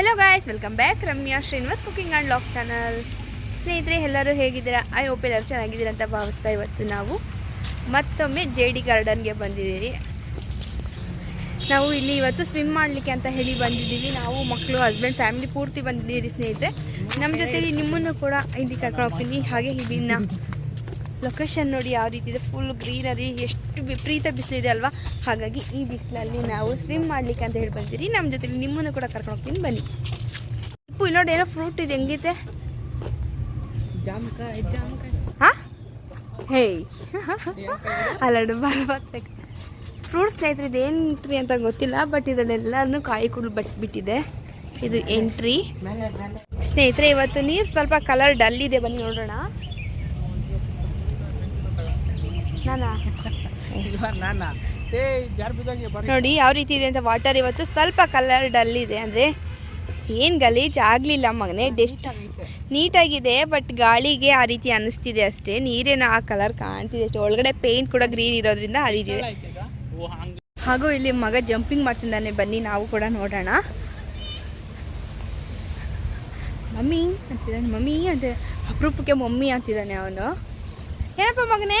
Hello guys welcome back Ramya Srinivas cooking and vlog channel ಸ್ನೇಹಿತರೆ, ಎಲ್ಲರೂ ಹೇಗಿದ್ದೀರಾ? I hope ಎಲ್ಲರೂ ಚೆನ್ನಾಗಿದ್ದೀರಾ ಅಂತ ಭಾವಿಸ್ತಾ ಇವತ್ತು ನಾವು ಮತ್ತೊಮ್ಮೆ ಜೆ ಡಿ ಗಾರ್ಡನ್ಗೆ ಬಂದಿದ್ದೀರಿ ನಾವು ಇಲ್ಲಿ ಇವತ್ತು ಸ್ವಿಮ್ ಮಾಡಲಿಕ್ಕೆ ಅಂತ ಹೇಳಿ ಬಂದಿದ್ದೀವಿ. ನಾವು ಮಕ್ಕಳು ಹಸ್ಬೆಂಡ್ ಫ್ಯಾಮಿಲಿ ಪೂರ್ತಿ ಬಂದಿದ್ದೀರಿ ಸ್ನೇಹಿತರೆ. ನಮ್ಮ ಜೊತೆಲಿ ನಿಮ್ಮನ್ನು ಕೂಡ ಇಲ್ಲಿ ಕರ್ಕೊಂಡು ಹೋಗ್ತೀನಿ. ಹಾಗೆ, ಇಲ್ಲಿನ ಲೊಕೇಶನ್ ನೋಡಿ ಯಾವ ರೀತಿ ಇದೆ. ಫುಲ್ ಗ್ರೀನರಿ ಎಷ್ಟು ವಿಪರೀತ ಬಿಸಿಲಿದೆ ಅಲ್ವಾ? ಹಾಗಾಗಿ ಈ ಬಿಸಿಲಲ್ಲಿ ನಾವು ಸ್ವಿಮ್ ಮಾಡ್ಲಿಕ್ಕೆ ಅಂತ ಹೇಳಿ ಬಂದಿರಿ. ನಮ್ಮ ಜೊತೆಲಿ ನಿಮ್ಮನ್ನು ಕೂಡ ಕರ್ಕೊಂಡು ಹೋಗ್ತೀನಿ. ಬನ್ನಿ. ಉಪ್ಪು ಇಲ್ಲಿ ನೋಡಿ ಏನೋ ಫ್ರೂಟ್ ಇದೆ. ಜಾಮಕಾಯಿ ಹಾಂ? ಹೇಯ್. ಅಲ್ಲಡು ಬರ್ಬತ್ತೆ ಫ್ರೂಟ್ಸ್ ಸ್ನೇಹಿತರೆ ಇದು ಎಂಟ್ರಿ ಅಂತ ಗೊತ್ತಿಲ್ಲ ಬಟ್ ಇದನ್ನೆಲ್ಲಾನು ಕಾಯಿ ಕುಳು ಬಿಟ್ಟಿದೆ. ಇದು ಎಂಟ್ರಿ ಸ್ನೇಹಿತರೆ ಇವತ್ತು ನೀರು ಸ್ವಲ್ಪ ಕಲರ್ ಡಲ್ ಇದೆ. ಬನ್ನಿ ನೋಡೋಣ ನಾನಾ ಇಲ್ವಾ ನಾನ ಏ ಜಾರ್ ಬಿದ್ದಂಗೆ ಬರ್ರಿ ನೋಡಿ ಯಾವ ರೀತಿ ಇದೆ ಅಂತ ವಾಟರ್ ಇವತ್ತು ಸ್ವಲ್ಪ ಕಲರ್ ಡಲ್ ಇದೆ ಅಂದರೆ ಏನು ಗಲೀಜ್ ಆಗಲಿಲ್ಲ ಮಗನೇ ಡೆಸ್ಟ್ ನೀಟಾಗಿದೆ ಬಟ್ ಗಾಳಿಗೆ ಆ ರೀತಿ ಅನಿಸ್ತಿದೆ ಅಷ್ಟೇ. ನೀರೇನ ಆ ಕಲರ್ ಕಾಣ್ತಿದೆ ಅಷ್ಟೇ. ಒಳಗಡೆ ಪೇಂಟ್ ಕೂಡ ಗ್ರೀನ್ ಇರೋದ್ರಿಂದ ಆ ರೀತಿ ಇದೆ. ಹಾಗೂ. ಇಲ್ಲಿ ಮಗ ಜಂಪಿಂಗ್ ಮಾಡ್ತಿದ್ದಾನೆ. ಬನ್ನಿ ನಾವು ಕೂಡ ನೋಡೋಣ. ಮಮ್ಮಿ ಅಂತಿದ್ದಾನೆ ಮಮ್ಮಿ ಅಂತ ಅಪರೂಪಕ್ಕೆ ಮಮ್ಮಿ ಅಂತಿದ್ದಾನೆ ಅವನು. ಏನಪ್ಪ ಮಗನೇ?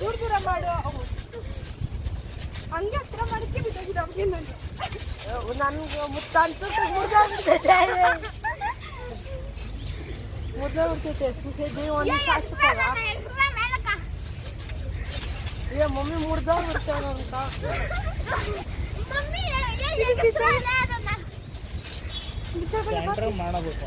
ದೂರ ದೂರ ಮಾಡು. ಹಂಗೆ ಹತ್ರ ಮಾಡಕ್ಕೆ ಬಿದ್ದೋಗಿದೆ ಅವ್ರಿಗೆ ನಾನು ನನ್ಗೆ ಮುತ್ತ ಅಂತ ಮುರ್ದೋಗ್ಬಿಡ್ತೈತೆ ಮುರ್ದೋಗ್ಬಿಡ್ತೈತೆ ಸುಖೇದಿ ಒಂದು ಸಾಕ್ತದ ಏ ಮಮ್ಮಿ ಮುರ್ದೋಗ್ಬಿಡ್ತೇವೆ ಅಂತ. ಮಾಡಬೇಕು.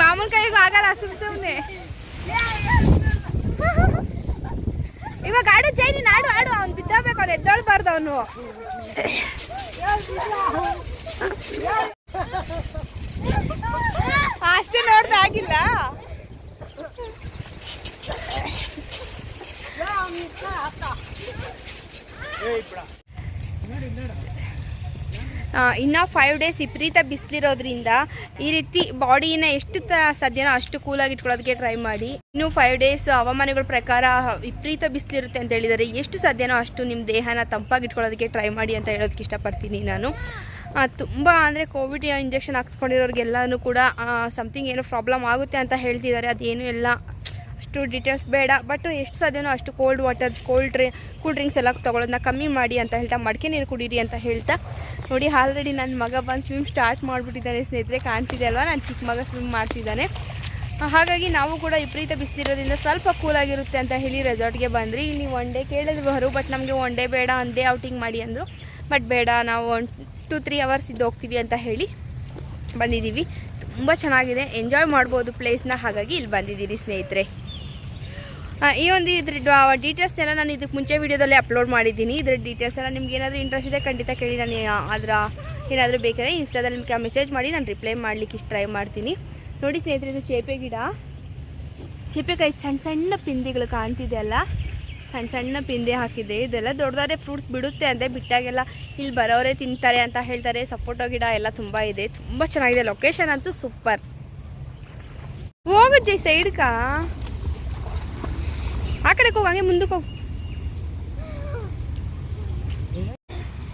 ಮಾಮೂಲ್ ಕೈಗೂ ಆಗಲ್ಲ ಸುಮ್ ಸುಮ್ನೆ. ಇವಾಗ ಆಡು ಜೈ ನೀನು ಆಡು ಆಡು. ಅವ್ನು ಬಿದ್ದೋಗ್ಬೇಕು ಅವ್ನು ಎದ್ದೊಳ್ಬಾರ್ದು ಅವನು. ಅಷ್ಟೇ ನೋಡ್ದ ಆಗಿಲ್ಲ. ಆ, ಇನ್ನ ಫೈವ್ ಡೇಸ್ ವಿಪರೀತ ಬಿಸಿಲಿರೋದ್ರಿಂದ ಈ ರೀತಿ ಬಾಡಿನ ಎಷ್ಟು ತ ಸಾಧ್ಯನೋ ಅಷ್ಟು ಕೂಲಾಗಿ ಇಟ್ಕೊಳ್ಳೋದಕ್ಕೆ ಟ್ರೈ ಮಾಡಿ. ಇನ್ನು ಫೈವ್ ಡೇಸ್ ಹವಾಮಾನಗಳ ಪ್ರಕಾರ ವಿಪರೀತ ಬಿಸಿಲಿರುತ್ತೆ ಅಂತ ಹೇಳಿದರೆ ಎಷ್ಟು ಸಾಧ್ಯನೋ ಅಷ್ಟು ನಿಮ್ಮ ದೇಹನ ತಂಪಾಗಿ ಇಟ್ಕೊಳ್ಳೋದಕ್ಕೆ ಟ್ರೈ ಮಾಡಿ ಅಂತ ಹೇಳೋದಕ್ಕೆ ಇಷ್ಟಪಡ್ತೀನಿ ನಾನು. ತುಂಬ ಅಂದರೆ ಕೋವಿಡ್ ಇಂಜೆಕ್ಷನ್ ಹಾಕ್ಸ್ಕೊಂಡಿರೋರಿಗೆಲ್ಲನೂ ಕೂಡ ಸಮಥಿಂಗ್ ಏನೋ ಪ್ರಾಬ್ಲಮ್ ಆಗುತ್ತೆ ಅಂತ ಹೇಳ್ತಿದ್ದಾರೆ. ಅದೇನು ಎಲ್ಲ ಅಷ್ಟು ಡೀಟೇಲ್ಸ್ ಬೇಡ. ಬಟ್ ಎಷ್ಟು ಸಾಧ್ಯನೋ ಅಷ್ಟು ಕೋಲ್ಡ್ ವಾಟರ್ ಕೋಲ್ಡ್ ಡ್ರಿ ಕೂಲ್ ಡ್ರಿಂಕ್ಸ್ ಎಲ್ಲ ತೊಗೊಳೋದನ್ನ ಕಮ್ಮಿ ಮಾಡಿ ಅಂತ ಹೇಳ್ತಾ, ಮಡಿಕೆ ನೀರು ಕುಡೀರಿ ಅಂತ ಹೇಳ್ತಾ. ನೋಡಿ ಆಲ್ರೆಡಿ ನನ್ನ ಮಗ ಬಂದು ಸ್ವಿಮ್ ಸ್ಟಾರ್ಟ್ ಮಾಡಿಬಿಟ್ಟಿದ್ದಾನೆ ಸ್ನೇಹಿತರೆ. ಕಾಣ್ತಿದೆ ಅಲ್ವಾ? ನನ್ನ ಚಿಕ್ಕ ಮಗ ಸ್ವಿಮ್ ಮಾಡ್ತಿದ್ದಾನೆ. ಹಾಗಾಗಿ ನಾವು ಕೂಡ ವಿಪರೀತ ಬಿಸಿಲಿರೋದ್ರಿಂದ ಸ್ವಲ್ಪ ಕೂಲಾಗಿರುತ್ತೆ ಅಂತ ಹೇಳಿ ರೆಸಾರ್ಟ್ಗೆ ಬಂದ್ರಿ ಇಲ್ಲಿ ಒನ್ ಡೇ ಕೇಳಿದ್ರು ಬಟ್ ನಮಗೆ ಒನ್ ಡೇ ಬೇಡ ಡೇ ಔಟಿಂಗ್ ಮಾಡಿ ಅಂದರು. ಬಟ್ ಬೇಡ, ನಾವು ಒನ್ ಟು ತ್ರೀ ಅವರ್ಸ್ ಇದ್ದು ಹೋಗ್ತೀವಿ ಅಂತ ಹೇಳಿ ಬಂದಿದ್ದೀವಿ. ತುಂಬ ಚೆನ್ನಾಗಿದೆ. ಎಂಜಾಯ್ ಮಾಡ್ಬೋದು ಪ್ಲೇಸ್ನ ಹಾಗಾಗಿ ಇಲ್ಲಿ ಬಂದಿದ್ದೀರಿ ಸ್ನೇಹಿತರೆ. ಈ ಒಂದು ಇದ್ರ ಡೀಟೇಲ್ಸ್ ಎಲ್ಲ ನಾನು ಇದಕ್ಕೆ ಮುಂಚೆ ವೀಡಿಯೋದಲ್ಲಿ ಅಪ್ಲೋಡ್ ಮಾಡಿದ್ದೀನಿ. ಇದ್ರ ಡೀಟೇಲ್ಸ್ ಎಲ್ಲ ನಿಮ್ಗೆ ಏನಾದರೂ ಇಂಟ್ರೆಸ್ಟ್ ಇದೆ, ಖಂಡಿತ ಕೇಳಿ. ನಾನು ಅದರ ಏನಾದರೂ ಬೇಕಾದ್ರೆ ಇನ್ಸ್ಟಾದಲ್ಲಿ ನಿಮಗೆ ಮೆಸೇಜ್ ಮಾಡಿ ನಾನು ರಿಪ್ಲೈ ಮಾಡಲಿಕ್ಕೆ ಇಷ್ಟು ಟ್ರೈ ಮಾಡ್ತೀನಿ. ನೋಡಿ ಸ್ನೇಹಿತರೆ, ಇದು ಚೇಪೆ ಗಿಡ. ಚೇಪೆಕಾಯಿ ಸಣ್ಣ ಸಣ್ಣ ಪಿಂದಿಗಳು ಕಾಣ್ತಿದೆ ಅಲ್ಲ? ಸಣ್ಣ ಸಣ್ಣ ಪಿಂದೆ ಹಾಕಿದೆ. ಇದೆಲ್ಲ ದೊಡ್ಡದಾದ್ರೆ ಫ್ರೂಟ್ಸ್ ಬಿಡುತ್ತೆ ಅಂದರೆ ಬಿಟ್ಟಾಗೆಲ್ಲ ಇಲ್ಲಿ ಬರೋರೇ ತಿಂತಾರೆ ಅಂತ ಹೇಳ್ತಾರೆ. ಸಪೋಟೋ ಗಿಡ ಎಲ್ಲ ತುಂಬ ಇದೆ. ತುಂಬ ಚೆನ್ನಾಗಿದೆ. ಲೊಕೇಶನ್ ಅಂತೂ ಸೂಪರ್ ಹೋಗು ಜೈ ಸೈಡ್ಕಾ. ಕಡೆಗೆ ಹೋಗ, ಹಂಗೆ ಮುಂದಕ್ಕೆ ಹೋಗು.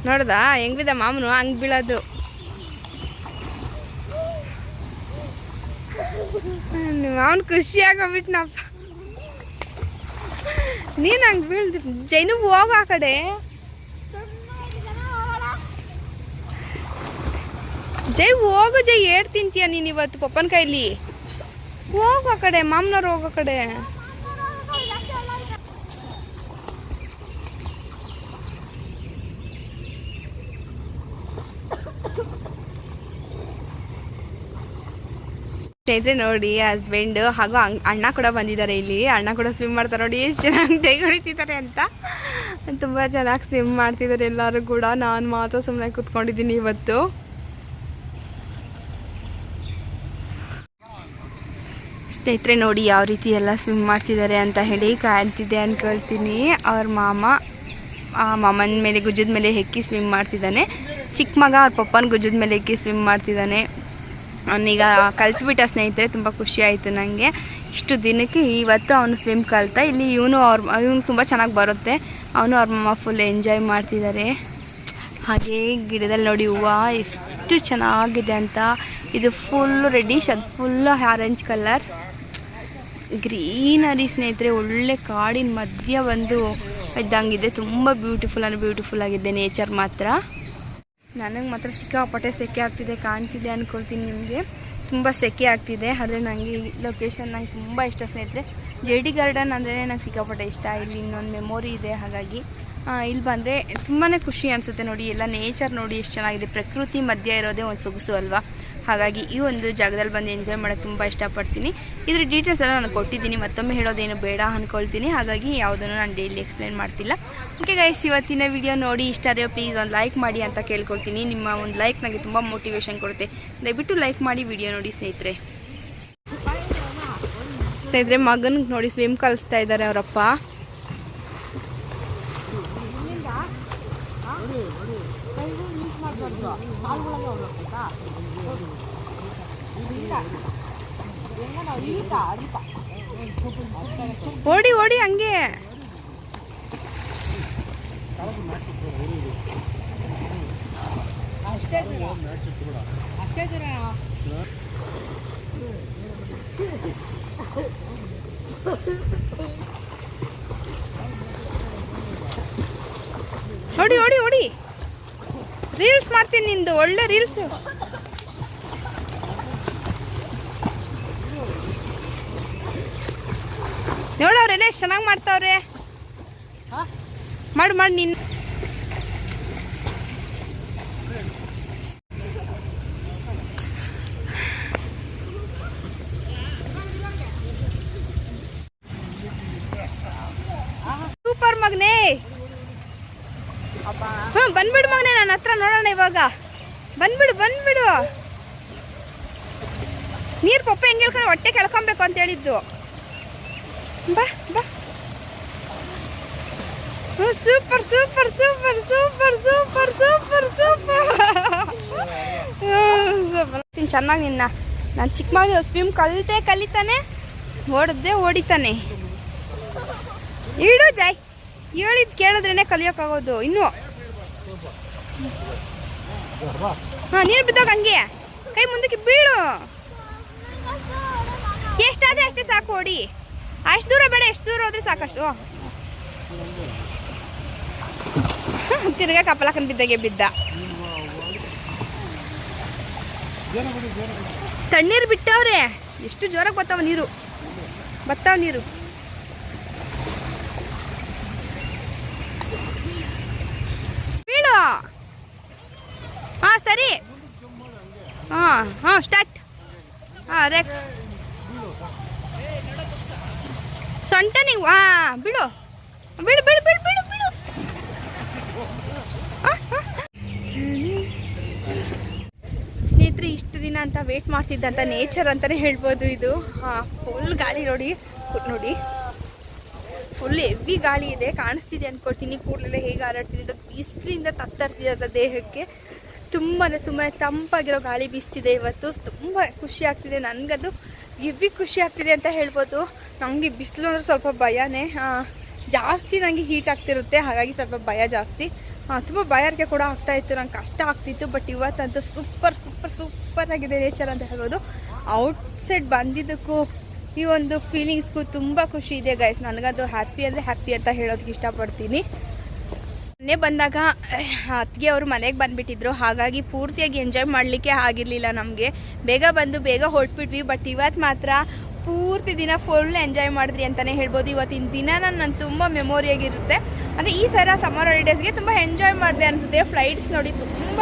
ನೋಡ್ದಾ ಹೆಂಗ್ ಬಿದ್ದ ಮಾಮನು? ಹಂಗ್ ಬೀಳೋದು. ಮಾವನ್ ಖುಷಿ ಆಗೋಗ್ಬಿಟ್ನಪ್ಪ. ನೀನು ಹಂಗೆ ಬೀಳ್ದಿ, ಜೈನು ಹೋಗು ಆ ಕಡೆ. ಜೈ ಹೋಗು, ಜೈ ಏಟ್ ತಿಂತೀಯ ನೀನು ಇವತ್ತು ಪಪ್ಪನ ಕೈಲಿ. ಹೋಗು ಆ ಕಡೆ, ಮಾಮನವ್ರು ಹೋಗೋ ಕಡೆ. ಸ್ನೇಹಿತರೆ ನೋಡಿ ಹಸ್ಬೆಂಡ್ ಹಾಗೂ ಅಣ್ಣ ಕೂಡ ಬಂದಿದ್ದಾರೆ ಇಲ್ಲಿ. ಅಣ್ಣ ಕೂಡ ಸ್ವಿಮ್ ಮಾಡ್ತಾರೆ ನೋಡಿ, ಎಷ್ಟು ಚೆನ್ನಾಗಿ ಜೈ ಹೊಡಿತಿದ್ದಾರೆ ಅಂತ. ತುಂಬ ಚೆನ್ನಾಗಿ ಸ್ವಿಮ್ ಮಾಡ್ತಿದ್ದಾರೆ ಎಲ್ಲರೂ ಕೂಡ. ನಾನು ಮಾತ್ರ ಸುಮ್ಮನೆ ಕೂತ್ಕೊಂಡಿದ್ದೀನಿ ಇವತ್ತು. ಸ್ನೇಹಿತರೆ ನೋಡಿ ಯಾವ ರೀತಿ ಎಲ್ಲ ಸ್ವಿಮ್ ಮಾಡ್ತಿದ್ದಾರೆ ಅಂತ ಹೇಳಿ ಕಾಣ್ತಿದ್ದೆ ಅನ್ಕೊಳ್ತೀನಿ. ಅವ್ರ ಮಾಮ, ಆ ಮಾಮನ ಮೇಲೆ, ಗುಜ್ಜದ ಮೇಲೆ ಹೆಕ್ಕಿ ಸ್ವಿಮ್ ಮಾಡ್ತಿದ್ದಾನೆ. ಚಿಕ್ಕ ಮಗ ಅವ್ರ ಪಪ್ಪನ ಗುಜ್ಜದ ಮೇಲೆ ಹೆಕ್ಕಿ ಸ್ವಿಮ್ ಮಾಡ್ತಿದ್ದಾನೆ. ಅವನೀಗ ಕಲ್ತ್ಬಿಟ್ಟ ಸ್ನೇಹಿತರೆ, ತುಂಬ ಖುಷಿ ಆಯಿತು ನನಗೆ ಇಷ್ಟು ದಿನಕ್ಕೆ ಇವತ್ತು ಅವನು ಸ್ವಿಮ್ ಕಲ್ತ, ಇಲ್ಲಿ ಇವನು ಅವ್ರ, ಇವನು ತುಂಬ ಚೆನ್ನಾಗಿ ಬರುತ್ತೆ. ಅವನು ಅವ್ರ ಮಮ್ಮ ಫುಲ್ ಎಂಜಾಯ್ ಮಾಡ್ತಿದ್ದಾರೆ ಹಾಗೆ ಗಿಡದಲ್ಲಿ ನೋಡಿ, ಹೂವು, ಎಷ್ಟು ಚೆನ್ನಾಗಿದೆ ಅಂತ. ಇದು ಫುಲ್ ರೆಡಿಶ್ ಅದು ಫುಲ್ ಆರೆಂಜ್ ಕಲರ್ ಗ್ರೀನರಿ ಸ್ನೇಹಿತರೆ, ಒಳ್ಳೆ ಕಾಡಿನ ಮಧ್ಯ ಒಂದು ಇದ್ದಂಗಿದೆ. ತುಂಬ ಬ್ಯೂಟಿಫುಲ್ ಅಂದರೆ ಬ್ಯೂಟಿಫುಲ್ ಆಗಿದೆ ನೇಚರ್ ಮಾತ್ರ. ನನಗೆ ಮಾತ್ರ ಸಿಕ್ಕಾಪಟ್ಟೆ ಸೆಕೆ ಆಗ್ತಿದೆ, ಕಾಣ್ತಿದೆ ಅಂದ್ಕೊಳ್ತೀನಿ ನಿಮಗೆ. ತುಂಬ ಸೆಕೆ ಆಗ್ತಿದೆ, ಆದರೆ ನನಗೆ ಈ ಲೊಕೇಶನ್ ನಂಗೆ ತುಂಬ ಇಷ್ಟ ಸ್ನೇಹಿತರೆ. ಜೆ ಡಿ ಗಾರ್ಡನ್ ಅಂದರೆ ನಂಗೆ ಸಿಕ್ಕಾಪಟ್ಟೆ ಇಷ್ಟ, ಇಲ್ಲಿ ಇನ್ನೊಂದು ಮೆಮೊರಿ ಇದೆ, ಹಾಗಾಗಿ ಇಲ್ಲಿ ಬಂದರೆ ತುಂಬಾ ಖುಷಿ ಅನಿಸುತ್ತೆ ನೋಡಿ, ಎಲ್ಲ ನೇಚರ್ ನೋಡಿ, ಎಷ್ಟು ಚೆನ್ನಾಗಿದೆ. ಪ್ರಕೃತಿ ಮಧ್ಯ ಇರೋದೇ ಒಂದು ಸೊಗಸು ಅಲ್ವಾ? ಹಾಗಾಗಿ ಈ ಒಂದು ಜಾಗದಲ್ಲಿ ಬಂದು ಎಂಜಾಯ್ ಮಾಡೋಕೆ ತುಂಬ ಇಷ್ಟಪಡ್ತೀನಿ. ಇದ್ರ ಡೀಟೇಲ್ಸ್ ಎಲ್ಲ ನಾನು ಕೊಟ್ಟಿದ್ದೀನಿ, ಮತ್ತೊಮ್ಮೆ ಹೇಳೋದೇನು ಬೇಡ ಅಂದ್ಕೊಳ್ತೀನಿ ಹಾಗಾಗಿ ಯಾವುದನ್ನು ನಾನು ಡೈಲಿ ಎಕ್ಸ್ಪ್ಲೇನ್ ಮಾಡ್ತಿಲ್ಲ. ಓಕೆ ಗೈಸ್ ಇವತ್ತಿನ ವಿಡಿಯೋ ನೋಡಿ ಇಷ್ಟ ಆದರೆ ಪ್ಲೀಸ್ ಒಂದು ಲೈಕ್ ಮಾಡಿ ಅಂತ ಕೇಳ್ಕೊಳ್ತೀನಿ. ನಿಮ್ಮ ಒಂದು ಲೈಕ್ ನನಗೆ ತುಂಬ ಮೋಟಿವೇಶನ್ ಕೊಡುತ್ತೆ. ದಯವಿಟ್ಟು ಲೈಕ್ ಮಾಡಿ ವಿಡಿಯೋ ನೋಡಿ ಸ್ನೇಹಿತರೆ. ಸ್ನೇಹಿತರೆ ಮಗನಿಗೆ ನೋಡಿ ಸ್ವಿಮ್ ಕಲಿಸ್ತಾ ಇದ್ದಾರೆ ಅವರಪ್ಪ. ಓಡಿ ಓಡಿ ಹಂಗೆ ಓಡಿ ಓಡಿ ಓಡಿ ರೀಲ್ಸ್ ಮಾಡ್ತೀನಿ ನಿಂದು ಒಳ್ಳೆ ರೀಲ್ಸ್ ಎಷ್ಟು ಚೆನ್ನಾಗಿ ಮಾಡ್ತಾವ್ರೆ. ಮಾಡು, ಮಾಡಿ ನಿನ್ನ ಸೂಪರ್ ಮಗನೇ. ಹ್ಮ್, ಬಂದ್ಬಿಡು ಮಗನೇ ನನ್ನ ಹತ್ರ ನೋಡೋಣ ಇವಾಗ. ಬಂದ್ಬಿಡು ಬಂದ್ಬಿಡು. ನೀರ್ ಪಪ್ಪ ಹೆಂಗ್ ಹೇಳ್ಕೊಂಡು ಹೊಟ್ಟೆ ಕೆಳ್ಕೊಬೇಕು ಅಂತ ಹೇಳಿದ್ದು. ಬಾ ಬಾ ಹ್ಞೂ super super super super super super super ತಿನ್ ಚೆನ್ನಾಗಿ ನಿನ್ನ. ನಾನು ಚಿಕ್ಕ ಮಗ ಸ್ವಿಮ್ ಕಲಿತೆ, ಕಲಿತಾನೆ. ಓಡದೆ ಓಡಿತಾನೆ. ಇಡು ಜಾಯ್. ಹೇಳಿದ್ ಕೇಳಿದ್ರೇನೆ ಕಲಿಯೋಕ್ಕಾಗೋದು. ಇನ್ನು. ಹಾಂ, ನೀರು ಬಿದ್ದಾಗ ಹಂಗೆ. ಕೈ ಮುಂದಕ್ಕೆ ಬೀಳು. ಎಷ್ಟಾದ್ರೆ ಅಷ್ಟೇ ಸಾಕು, ಓಡಿ. ಅಷ್ಟು ದೂರ ಬೇಡ ಎಷ್ಟು ದೂರ ಹೋದ್ರೆ ಸಾಕಷ್ಟು. ತಿರ್ಗಾ ಕಪ್ಪಲಕ್ಕನ್ ಬಿದ್ದಾಗೆ ಬಿದ್ದ. ತಣ್ಣೀರು ಬಿಟ್ಟವ್ರೆ ಎಷ್ಟು ಜೋರಾಗಿ ಬತ್ತಾವ ನೀರು. ಬತ್ತಾವ ನೀರು. ಬೀಳು ಹಾ, ಸರಿ. ಹಾ ಹಾ, ಸ್ಟಾರ್ಟ್. ಹಾ ರೇಕ್ ಸೊಂಟ ನೀವು? ಬಿಡು. ಬಿಡು ಬಿಡು ಬಿಡು ಬಿಡು ಬಿಡು. ಸ್ನೇಹಿತರೆ, ಇಷ್ಟು ದಿನ ಅಂತ ವೇಟ್ ಮಾಡ್ತಿದ್ದಂಥ ನೇಚರ್ ಅಂತಲೇ ಹೇಳ್ಬೋದು ಇದು. ಫುಲ್ ಗಾಳಿ ನೋಡಿ ನೋಡಿ. ಫುಲ್ ಹೆವಿ ಗಾಳಿ ಇದೆ, ಕಾಣಿಸ್ತಿದೆ ಅನ್ಕೊಳ್ತೀನಿ. ಕೂಡಲೆಲ್ಲ ಹೇಗೆ ಹಾರಾಡ್ತಿದೆ, ಇದು ಬಿಸಿಲಿಂದ ತತ್ತರ್ತಿದೆ ಅದು ದೇಹಕ್ಕೆ. ತುಂಬ ತುಂಬ ತಂಪಾಗಿರೋ ಗಾಳಿ ಬೀಸ್ತಿದೆ ಇವತ್ತು. ತುಂಬ ಖುಷಿ ಆಗ್ತಿದೆ ನನಗದು. ಹೆವಿ ಖುಷಿ ಆಗ್ತಿದೆ ಅಂತ ಹೇಳ್ಬೋದು. ನನಗೆ ಬಿಸಿಲು ಅಂದರೆ ಸ್ವಲ್ಪ ಭಯನೇ. ಜಾಸ್ತಿ ನನಗೆ ಹೀಟ್ ಆಗ್ತಿರುತ್ತೆ, ಹಾಗಾಗಿ ಸ್ವಲ್ಪ ಭಯ ಜಾಸ್ತಿ. ತುಂಬ ಬಾಯಾರಿಕೆ ಕೂಡ ಆಗ್ತಾ ಇತ್ತು, ನಂಗೆ ಕಷ್ಟ ಆಗ್ತಿತ್ತು ಬಟ್ ಇವತ್ತಂತೂ ಸೂಪರ್ ಸೂಪರ್ ಸೂಪರ್ ಆಗಿದೆ ನೇಚರ್ ಅಂತ ಹೇಳ್ಬೋದು. ಔಟ್ಸೈಡ್ ಬಂದಿದ್ದಕ್ಕೂ ಈ ಒಂದು ಫೀಲಿಂಗ್ಸ್ಗೂ ತುಂಬ ಖುಷಿ ಇದೆ ಗೈಸ್ ನನಗದು ಹ್ಯಾಪಿ ಅಂದರೆ ಹ್ಯಾಪಿ ಅಂತ ಹೇಳೋದಕ್ಕೆ ಇಷ್ಟಪಡ್ತೀನಿ. ಮೊನ್ನೆ ಬಂದಾಗ ಅತ್ತಿಗೆ ಅವರು ಮನೆಗೆ ಬಂದುಬಿಟ್ಟಿದ್ರು. ಹಾಗಾಗಿ ಪೂರ್ತಿಯಾಗಿ ಎಂಜಾಯ್ ಮಾಡಲಿಕ್ಕೆ ಆಗಿರಲಿಲ್ಲ ನಮಗೆ. ಬೇಗ ಬಂದು ಬೇಗ ಹೊರಟ್ಬಿಟ್ವಿ ಬಟ್ ಇವತ್ತು ಮಾತ್ರ ಪೂರ್ತಿ ದಿನ ಫುಲ್ ಎಂಜಾಯ್ ಮಾಡಿದ್ರಿ ಅಂತಲೇ ಹೇಳ್ಬೋದು. ಇವತ್ತಿನ ದಿನ ನಾನು ತುಂಬ ಮೆಮೊರಿಯಾಗಿರುತ್ತೆ ಅಂದರೆ ಈ ಸಲ ಸಮ್ಮರ್ ಹಾಲಿಡೇಸ್ಗೆ ತುಂಬ ಎಂಜಾಯ್ ಮಾಡಿದೆ ಅನಿಸುತ್ತೆ. ಫ್ಲೈಟ್ಸ್ ನೋಡಿ ತುಂಬ,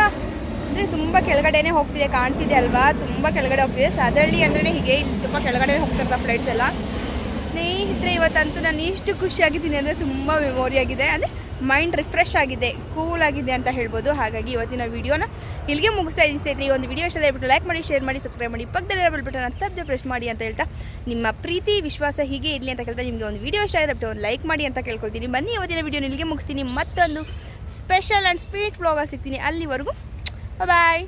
ಅಂದರೆ ತುಂಬ ಕೆಳಗಡೆನೇ ಹೋಗ್ತಿದೆ, ಕಾಣ್ತಿದೆ ಅಲ್ವಾ? ತುಂಬ ಕೆಳಗಡೆ ಹೋಗ್ತಿದೆ. ಸದಳ್ಳಿ ಅಂದ್ರೆ ಹೀಗೆ ಇಲ್ಲಿ ತುಂಬ ಕೆಳಗಡೆ ಹೋಗ್ತಿರ್ತಾರೆ ಫ್ಲೈಟ್ಸ್ ಎಲ್ಲ. ಸ್ನೇಹಿತರೆ, ಇವತ್ತಂತೂ ನಾನು ಇಷ್ಟು ಖುಷಿಯಾಗಿದ್ದೀನಿ ಅಂದರೆ ತುಂಬ ಮೆಮೊರಿಯಾಗಿದೆ ಅಂದರೆ ಮೈಂಡ್ ರಿಫ್ರೆಶ್ ಆಗಿದೆ, ಕೂಲ್ ಆಗಿದೆ ಅಂತ ಹೇಳ್ಬೋದು. ಹಾಗಾಗಿ ಇವತ್ತಿನ ವಿಡಿಯೋನ ಇಲ್ಲಿಗೆ ಮುಗಿಸ್ತಾ ಇದ್ದೀನಿ ಸ್ನೇಹಿತರೆ. ಈ ಒಂದು ವಿಡಿಯೋ ಇಷ್ಟ ಹೇಳ್ಬಿಟ್ಟು ಲೈಕ್ ಮಾಡಿ ಶೇರ್ ಮಾಡಿ ಸಬ್ಸ್ಕ್ರೈಬ್ ಮಾಡಿ, ಪಕ್ಕದಲ್ಲಿ ಬೆಲ್ಬಟನ್ ತದ್ದು ಪ್ರೆಸ್ ಮಾಡಿ ಅಂತ ಹೇಳ್ತಾ ನಿಮ್ಮ ಪ್ರೀತಿ, ವಿಶ್ವಾಸ ಹೀಗೆ ಇರಲಿ ಅಂತ ಕೇಳ್ತಾ ನಿಮಗೆ ಒಂದು ವಿಡಿಯೋ ಇಷ್ಟ ಆಗಿರುತ್ತೆ ಒಂದು ಲೈಕ್ ಮಾಡಿ ಅಂತ ಕೇಳ್ಕೊಳ್ತೀನಿ. ಬನ್ನಿ ಇವತ್ತಿನ ವಿಡಿಯೋ ಇಲ್ಲಿಗೆ ಮುಗಿಸ್ತೀನಿ. ಮತ್ತೊಂದು ಸ್ಪೆಷಲ್ ಆ್ಯಂಡ್ ಸ್ವೀಟ್ ವ್ಲಾಗಲ್ಲಿ ಸಿಗ್ತೀನಿ ಅಲ್ಲಿವರೆಗೂ. ಬಾಯ್